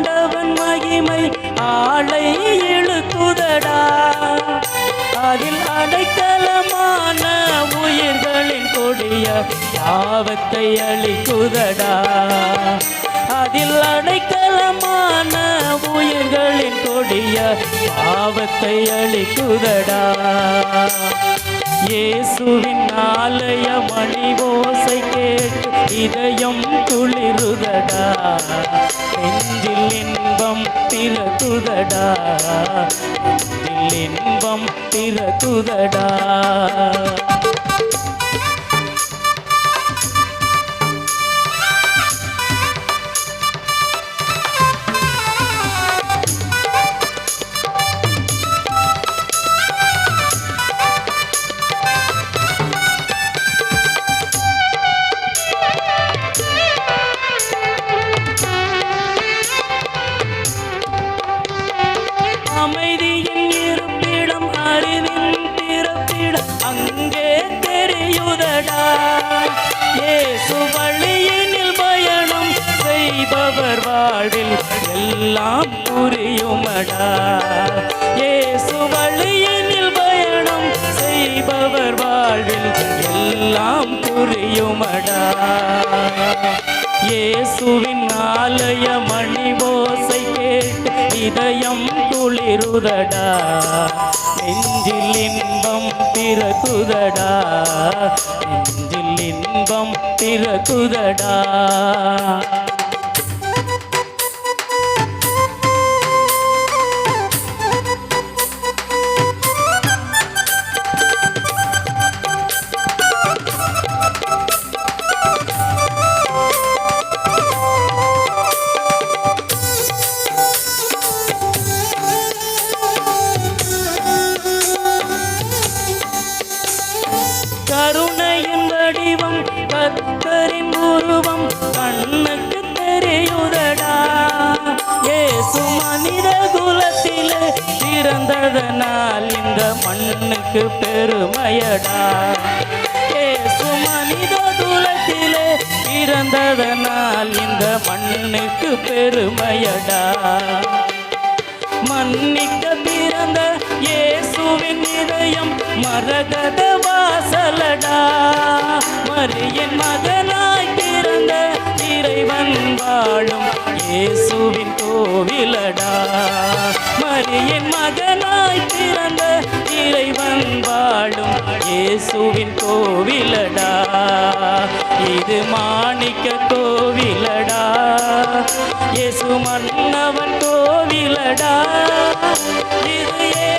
ஆண்டவன் மகிமை ஆளை இழுத்துதடா அதில் அடைக்கலமான உயிர்களின் கொடிய பாவத்தை அழிக்குதடா. அதில் அடைக்கலமான உயிர்களின் கொடிய பாவத்தை அழிக்குதடா. இயேசுவின் ஆலய மணி ஓசை கேட்டு இதயம் குளிருதடா. நெஞ்சில் இன்பம் பிறகுதடா நெஞ்சில் இன்பம் பிறகுதடா வாழ்வில் எல்லாம் புரியுமடா. இயேசு வழியினில் பயணம் செய்பவர் வாழ்வில் எல்லாம் புரியுமடா. இயேசுவின் ஆலய மணி ஓசை கேட்டு இதயம் குளிருதடா. நெஞ்சில் இன்பம் பிறகுதடா நெஞ்சில் இன்பம் பிறகுதடா உருவம் கண்ணுக்கு தெரியுதடா. ஏசு மனித குலத்திலே பிறந்ததனால் இந்த மண்ணுக்கு பெருமையடா. ஏசு மனித குலத்திலே பிறந்ததனால் இந்த மண்ணுக்கு பெருமையடா. மன்னிக்க பிறந்த இயேசுவின் இதயம் மரகத வாசலடா. மரியன் மத இயேசுவின் கோவிலடா. மரியின் மகனாய் பிறந்த இறைவன் வாழும் இயேசுவின் கோவிலடா. இது மாணிக்க கோவிலடா. இயேசு மன்னவன் கோவிலடா. இது ஏ